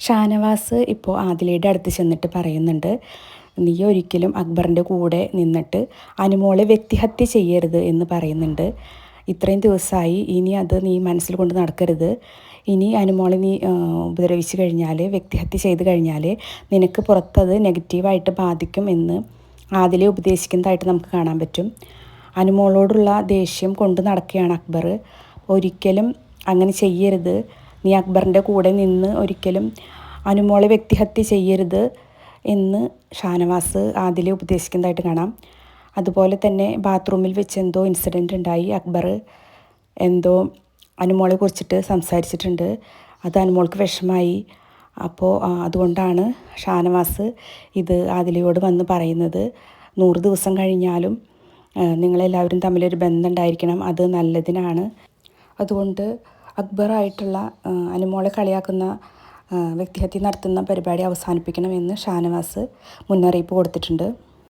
ഷാനവാസ് ഇപ്പോൾ ആദിലയുടെ അടുത്ത് ചെന്നിട്ട് പറയുന്നുണ്ട് നീ ഒരിക്കലും അക്ബറിന്റെ കൂടെ നിന്നിട്ട് അനുമോളെ വ്യക്തിഹത്യ ചെയ്യരുത് എന്ന് പറയുന്നുണ്ട്. ഇത്രയും ദിവസമായി ഇനി അത് നീ മനസ്സിൽ കൊണ്ട് നടക്കരുത്. ഇനി അനുമോളെ നീ ഉപദ്രവിച്ച് കഴിഞ്ഞാൽ വ്യക്തിഹത്യ ചെയ്ത് കഴിഞ്ഞാൽ നിനക്ക് പുറത്തത് നെഗറ്റീവായിട്ട് ബാധിക്കും എന്ന് ആദിലെ ഉപദേശിക്കുന്നതായിട്ട് നമുക്ക് കാണാൻ പറ്റും. അനുമോളോടുള്ള ദേഷ്യം കൊണ്ട് നടക്കുകയാണ് അക്ബർ. ഒരിക്കലും അങ്ങനെ ചെയ്യരുത്. നീ അക്ബറിന്റെ കൂടെ നിന്ന് ഒരിക്കലും അനുമോളെ വ്യക്തിഹത്യ ചെയ്യരുത് എന്ന് ഷാനവാസ് ആദിലെ ഉപദേശിക്കുന്നതായിട്ട് കാണാം. അതുപോലെ തന്നെ ബാത്റൂമിൽ വെച്ച് എന്തോ ഇൻസിഡന്റ് ഉണ്ടായി. അക്ബർ എന്തോ അനുമോളെ കുറിച്ചിട്ട് സംസാരിച്ചിട്ടുണ്ട്. അത് അനുമോൾക്ക് വിഷമായി. അപ്പോൾ അതുകൊണ്ടാണ് ഷാനവാസ് ഇത് ആദിലയോട് വന്ന് പറയുന്നത്. നൂറ് ദിവസം കഴിഞ്ഞാലും നിങ്ങളെല്ലാവരും തമ്മിലൊരു ബന്ധം ഉണ്ടായിരിക്കണം. അത് നല്ലതിനാണ്. അതുകൊണ്ട് അക്ബറായിട്ടുള്ള അനുമോളെ കളിയാക്കുന്ന വ്യക്തിഹത്യ നടത്തുന്ന പരിപാടി അവസാനിപ്പിക്കണമെന്ന് ഷാനവാസ് മുന്നറിയിപ്പ് കൊടുത്തിട്ടുണ്ട്.